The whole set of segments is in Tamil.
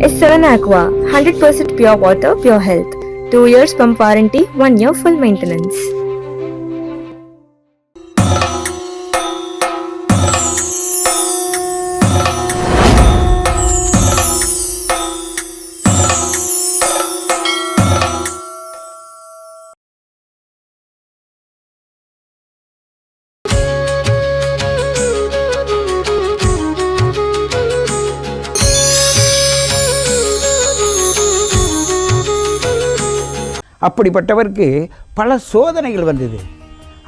is 7 Aqua, 100% pure water, pure health. 2 years pump warranty, 1 year full maintenance. அப்படிப்பட்டவருக்கு பல சோதனைகள் வந்தது.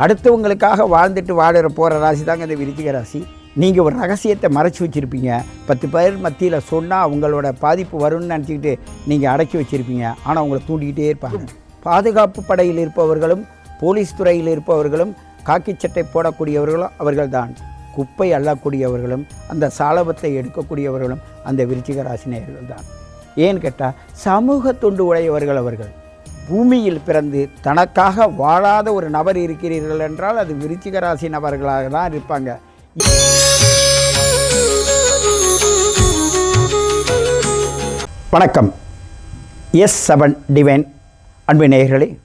அடுத்தவங்களுக்காக வாழ்ந்துட்டு வாழற போகிற ராசி தாங்க இந்த விருச்சிக ராசி. நீங்கள் ஒரு ரகசியத்தை மறைச்சி வச்சுருப்பீங்க. பத்து பேர் மத்தியில் சொன்னால் அவங்களோட பாதிப்பு வரும்னு நினச்சிக்கிட்டு நீங்கள் அடக்கி வச்சுருப்பீங்க. ஆனால் அவங்கள தூண்டிக்கிட்டே இருப்பாங்க. பாதுகாப்பு படையில் இருப்பவர்களும் போலீஸ் துறையில் இருப்பவர்களும் காக்கி சட்டை போடக்கூடியவர்களும் அவர்கள்தான். குப்பை அள்ளக்கூடியவர்களும் அந்த சாலபத்தை எடுக்கக்கூடியவர்களும் அந்த விருச்சிக ராசினியர்கள் தான் ஏன்னு கேட்டால் சமூக தொண்டு உடையவர்கள் அவர்கள். பூமியில் பிறந்து தனக்காக வாழாத ஒரு நபர் இருக்கிறீர்கள் என்றால் அது விருச்சிக ராசி நபர்களாக தான் இருப்பாங்க. வணக்கம். எஸ் செவன் டிவைன் அன்பு நேயர்களே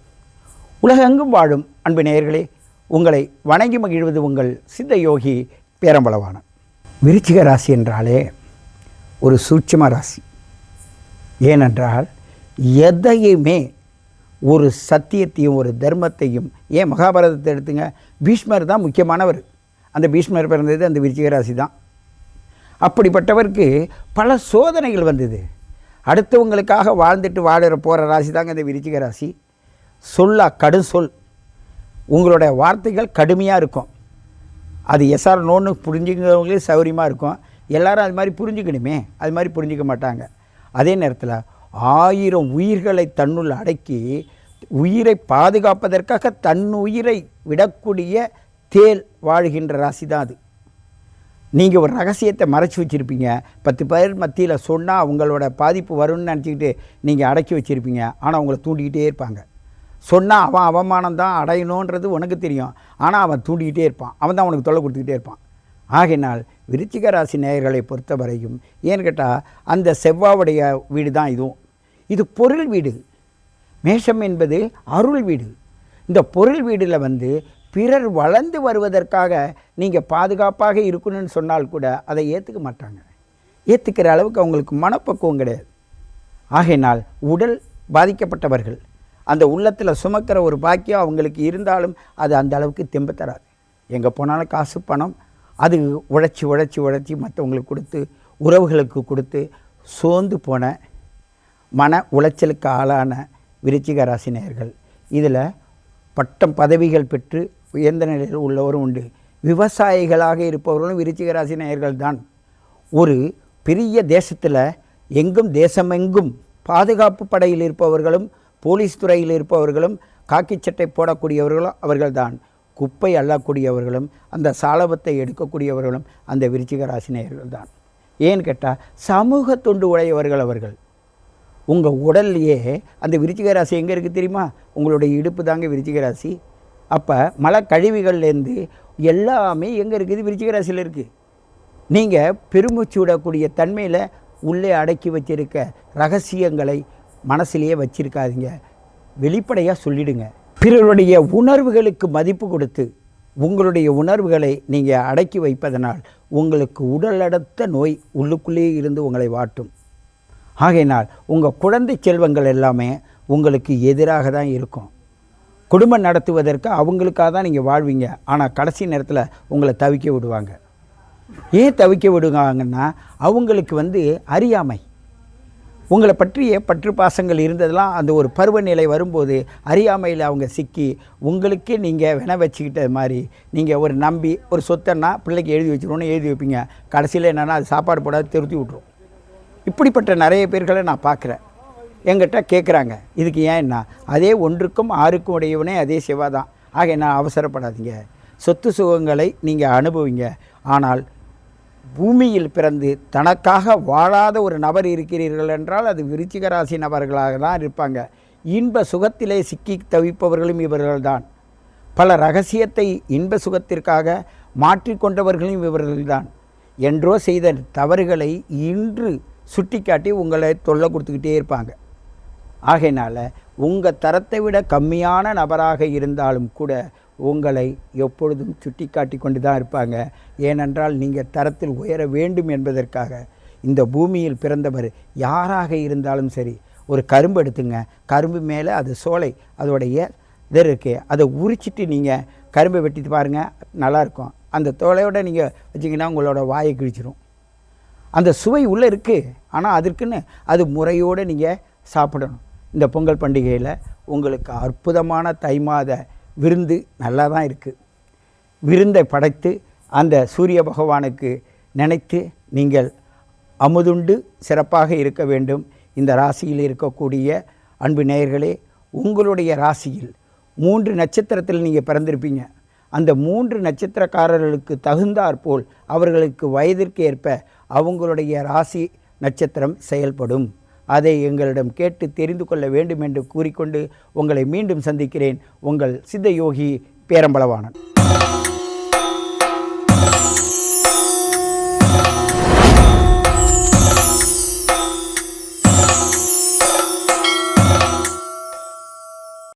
உலகெங்கும் வாழும் அன்பு நேயர்களே உங்களை வணங்கி மகிழ்வது உங்கள் சித்த யோகி பேரம்பளவான விருச்சிக ராசி என்றாலே ஒரு சூட்சம ராசி. ஏனென்றால் எதையுமே ஒரு சத்தியத்தையும் ஒரு தர்மத்தையும் ஏன் மகாபாரதத்தை எடுத்துங்க? பீஷ்மர் தான் முக்கியமானவர். அந்த பீஷ்மர் பிறந்தது அந்த விருச்சிகராசி தான் அப்படிப்பட்டவருக்கு பல சோதனைகள் வந்தது. அடுத்தவங்களுக்காக வாழ்ந்துட்டு வாழற போகிற ராசி தாங்க இந்த விருச்சிக ராசி சொல்லா கடும் சொல். உங்களுடைய வார்த்தைகள் கடுமையாக இருக்கும். அது எஸ்ஆர் நோன்னு புரிஞ்சுக்கிறவங்களே சௌகரியமாக இருக்கும். எல்லாரும் அது மாதிரி புரிஞ்சுக்கணுமே. அது மாதிரி புரிஞ்சிக்க மாட்டாங்க. அதே நேரத்தில் ஆயிரம் உயிர்களை தன்னுள் அடக்கி உயிரை பாதுகாப்பதற்காக தன் உயிரை விடக்கூடிய தேல் வாழ்கின்ற ராசி தான் அது. நீங்கள் ஒரு ரகசியத்தை மறைச்சி வச்சுருப்பீங்க. பத்து பேர் மத்தியில் சொன்னால் அவங்களோட பாதிப்பு வரும்னு நினச்சிக்கிட்டு நீங்கள் அடக்கி வச்சுருப்பீங்க. ஆனால் அவங்கள தூண்டிக்கிட்டே இருப்பாங்க. சொன்னால் அவன் அவமானம் தான் அடையணுன்றது உனக்கு தெரியும். ஆனால் அவன் தூண்டிக்கிட்டே இருப்பான். அவன் தான் உனக்கு தொல்லை கொடுத்துக்கிட்டே இருப்பான். ஆகையினால் விருச்சிக ராசி நேயர்களை பொறுத்தவரையும் ஏன்னு கேட்டால் அந்த செவ்வாவுடைய வீடு தான் இதுவும். இது பொருள் வீடு. மேஷம் என்பது அருள் வீடு. இந்த பொருள் வீடில் வந்து பிறர் வளர்ந்து வருவதற்காக நீங்கள் பாதுகாப்பாக இருக்கணும்னு சொன்னால் கூட அதை ஏற்றுக்க மாட்டாங்க. ஏற்றுக்கிற அளவுக்கு அவங்களுக்கு மனப்பக்குவம் கிடையாது. ஆகையினால் உடல் பாதிக்கப்பட்டவர்கள் அந்த உள்ளத்தில் சுமக்கிற ஒரு பாக்கியம் அவங்களுக்கு இருந்தாலும் அது அந்த அளவுக்கு தெம்பு தராது. எங்கே போனாலும் காசு பணம் அது உழைச்சி உழைச்சி உழைச்சி மற்றவங்களுக்கு கொடுத்து உறவுகளுக்கு கொடுத்து சோர்ந்து போன மன உளைச்சலுக்கு ஆளான விருச்சிக ராசினியர்கள் இதில் பட்டம் பதவிகள் பெற்று உயர்ந்த நிலையில் உள்ளவரும் உண்டு. விவசாயிகளாக இருப்பவர்களும் விருச்சிக ராசினியர்கள் தான். ஒரு பெரிய தேசத்தில் எங்கும் தேசமெங்கும் பாதுகாப்பு படையில் இருப்பவர்களும் போலீஸ் துறையில் இருப்பவர்களும் காக்கி சட்டை போடக்கூடியவர்களும் அவர்கள்தான் குப்பை அள்ளக்கூடியவர்களும் அந்த சாலபத்தை எடுக்கக்கூடியவர்களும் அந்த விருச்சிக ராசினியர்கள் தான் ஏன்னு கேட்டால் சமூக தொண்டு உடையவர்கள் அவர்கள். உங்கள் உடல்லையே அந்த விருச்சிக ராசி எங்கே இருக்குது தெரியுமா? உங்களுடைய இடுப்பு தாங்க விருச்சிக ராசி அப்போ மலை கழிவுகள்லேருந்து எல்லாமே எங்கே இருக்குது? விருச்சிக ராசியில் இருக்குது நீங்கள் பெருமூச்சு விடக்கூடிய தன்மையில் உள்ளே அடக்கி வச்சிருக்க ரகசியங்களை மனசிலேயே வச்சிருக்காதீங்க. வெளிப்படையாக சொல்லிடுங்க. பிறருடைய உணர்வுகளுக்கு மதிப்பு கொடுத்து உங்களுடைய உணர்வுகளை நீங்கள் அடக்கி வைப்பதனால் உங்களுக்கு உடலடத்த நோய் உள்ளுக்குள்ளேயே இருந்து உங்களை வாட்டும். ஆகையினால் உங்கள் குழந்தை செல்வங்கள் எல்லாமே உங்களுக்கு எதிராக தான் இருக்கும். குடும்பம் நடத்துவதற்கு அவங்களுக்காக தான் நீங்கள் வாழ்வீங்க. ஆனால் கடைசி நேரத்தில் உங்களை தவிக்க விடுவாங்க. ஏன் தவிக்க விடுவாங்கன்னா அவங்களுக்கு வந்து அறியாமை. உங்களை பற்றிய பற்று பாசங்கள் இருந்ததெல்லாம் அந்த ஒரு பருவநிலை வரும்போது அறியாமையில் அவங்க சிக்கி உங்களுக்கே நீங்கள் வின வச்சுக்கிட்டது மாதிரி நீங்கள் ஒரு நம்பி ஒரு சொத்தன்னா பிள்ளைக்கு எழுதி வச்சிருவோன்னு எழுதி வைப்பீங்க. கடைசியில் என்னென்னா அது சாப்பாடு போடாது திருத்தி விட்ரும் இப்படிப்பட்ட நிறைய பேர்களை நான் பார்க்குறேன். எங்கிட்ட கேட்குறாங்க இதுக்கு ஏன் என்ன? அதே ஒன்றுக்கும் ஆறுக்கும் உடையவனே அதே சிவா தான் ஆக என்ன அவசரப்படாதீங்க. சொத்து சுகங்களை நீங்கள் அனுபவிங்க. ஆனால் பூமியில் பிறந்து தனக்காக வாழாத ஒரு நபர் இருக்கிறீர்கள் என்றால் அது விருச்சிக ராசி நபர்களாக தான் இருப்பாங்க. இன்ப சுகத்திலே சிக்கி தவிப்பவர்களும் இவர்கள்தான். பல ரகசியத்தை இன்ப சுகத்திற்காக மாற்றிக்கொண்டவர்களும் இவர்கள்தான். என்றோ செய்த தவறுகளை இன்று சுட்டிக்காட்டி உங்களை தொல்லை கொடுத்துக்கிட்டே இருப்பாங்க. ஆகையினால் உங்கள் தரத்தை விட கம்மியான நபராக இருந்தாலும் கூட உங்களை எப்பொழுதும் சுட்டி காட்டி கொண்டு தான் இருப்பாங்க. ஏனென்றால் நீங்கள் தரத்தில் உயர வேண்டும் என்பதற்காக. இந்த பூமியில் பிறந்தவர் யாராக இருந்தாலும் சரி ஒரு கரும்பு எடுத்துங்க. கரும்பு மேலே அது சோலை அதோடைய இது இருக்கு. அதை உரிச்சிட்டு நீங்கள் கரும்பை வெட்டிட்டு பாருங்கள் நல்லாயிருக்கும் அந்த தோலையோட நீங்கள் வச்சிங்கன்னா உங்களோட வாயை கிழிச்சிரும். அந்த சுவை உள்ளே இருக்குது ஆனால் அதற்குன்னு அது முறையோடு நீங்கள் சாப்பிடணும். இந்த பொங்கல் பண்டிகையில் உங்களுக்கு அற்புதமான தை மாத விருந்து நல்லா தான் இருக்குது விருந்தை படைத்து அந்த சூரிய பகவானுக்கு நினைத்து நீங்கள் அமுதுண்டு சிறப்பாக இருக்க வேண்டும். இந்த ராசியில் இருக்கக்கூடிய அன்பு நேயர்களே உங்களுடைய ராசியில் மூன்று நட்சத்திரத்தில் நீங்கள் பிறந்திருப்பீங்க. அந்த மூன்று நட்சத்திரக்காரர்களுக்கு தகுந்தாற்போல் அவர்களுக்கு வயதிற்கு ஏற்ப அவங்களுடைய ராசி நட்சத்திரம் செயல்படும். அதை எங்களிடம் கேட்டு தெரிந்து கொள்ள வேண்டும் என்று கூறிக்கொண்டு உங்களை மீண்டும் சந்திக்கிறேன். உங்கள் சித்த யோகி பேரம்பளவாணன்